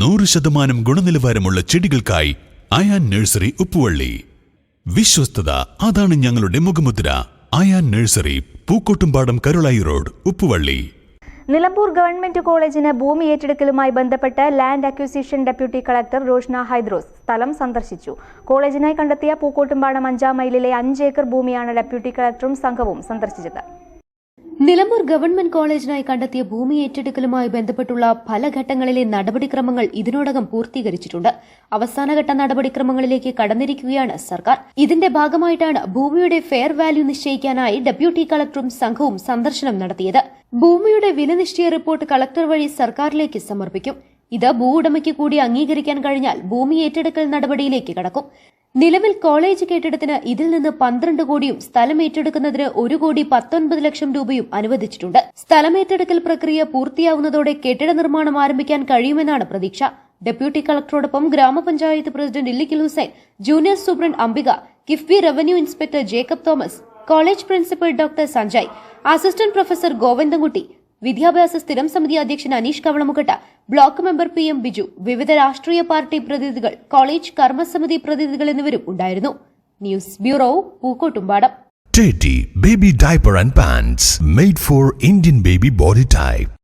നൂറ് ശതമാനം ഗുണനിലവാരമുള്ള ചെടികൾക്കായി അയാൻ നഴ്സറി ഉപ്പുവള്ളി. വിശ്വസ്തത അതാണ് ഞങ്ങളുടെ മുഖമുദ്ര. Ayan nursery Pookkottumpadam Karulai road Uppuvalli. Nilambur government കോളേജിന് ഭൂമി ഏറ്റെടുക്കലുമായി ബന്ധപ്പെട്ട് land acquisition deputy collector Roshna Hydros സ്ഥലം സന്ദർശിച്ചു. കോളേജിനായി കണ്ടെത്തിയ പൂക്കോട്ടുംപാടം അഞ്ചാം മൈലിലെ അഞ്ച് ഏക്കർ ഭൂമിയാണ് ഡെപ്യൂട്ടി കളക്ടറും സംഘവും സന്ദർശിച്ചത്. നിലമ്പൂർ ഗവൺമെന്റ് കോളേജിനായി കണ്ടെത്തിയ ഭൂമി ഏറ്റെടുക്കലുമായി ബന്ധപ്പെട്ടുള്ള പല ഘട്ടങ്ങളിലെ നടപടിക്രമങ്ങൾ ഇതിനോടകം പൂർത്തീകരിച്ചിട്ടുണ്ട്. അവസാനഘട്ട നടപടിക്രമങ്ങളിലേക്ക് കടന്നിരിക്കുകയാണ് സർക്കാർ. ഇതിന്റെ ഭാഗമായിട്ടാണ് ഭൂമിയുടെ ഫെയർ വാല്യൂ നിശ്ചയിക്കാനായി ഡെപ്യൂട്ടി കളക്ടറും സംഘവും സന്ദർശനം നടത്തിയത്. ഭൂമിയുടെ വില നിശ്ചയ റിപ്പോർട്ട് കളക്ടർ വഴി സർക്കാരിലേക്ക് സമർപ്പിക്കും. ഇത് ഭൂ കൂടി അംഗീകരിക്കാൻ കഴിഞ്ഞാൽ ഭൂമി ഏറ്റെടുക്കൽ നടപടിയിലേക്ക് കടക്കും. നിലവിൽ കോളേജ് കെട്ടിടത്തിന് ഇതിൽ നിന്ന് പന്ത്രണ്ട് കോടിയും സ്ഥലം ഏറ്റെടുക്കുന്നതിന് ഒരു കോടി പത്തൊൻപത് ലക്ഷം രൂപയും അനുവദിച്ചിട്ടുണ്ട്. സ്ഥലം ഏറ്റെടുക്കൽ പ്രക്രിയ പൂർത്തിയാവുന്നതോടെ കെട്ടിട നിർമ്മാണം ആരംഭിക്കാൻ കഴിയുമെന്നാണ് പ്രതീക്ഷ. ഡെപ്യൂട്ടി കളക്ടറോടൊപ്പം ഗ്രാമപഞ്ചായത്ത് president Illikkal Hussain junior superintendent Ambika KIIFB revenue inspector Jacob Thomas college principal doctor Sanjay assistant professor Govindankutty വിദ്യാഭ്യാസ സ്ഥിരം സമിതി അധ്യക്ഷൻ Aneesh Kavalamukkatta block member P M Biju വിവിധ രാഷ്ട്രീയ പാർട്ടി പ്രതിനിധികൾ കോളേജ് കർമ്മസമിതി പ്രതിനിധികൾ എന്നിവരും ഉണ്ടായിരുന്നു news bureau Pookkottumpadam Teddy Baby Diaper and Pants made for Indian baby body type.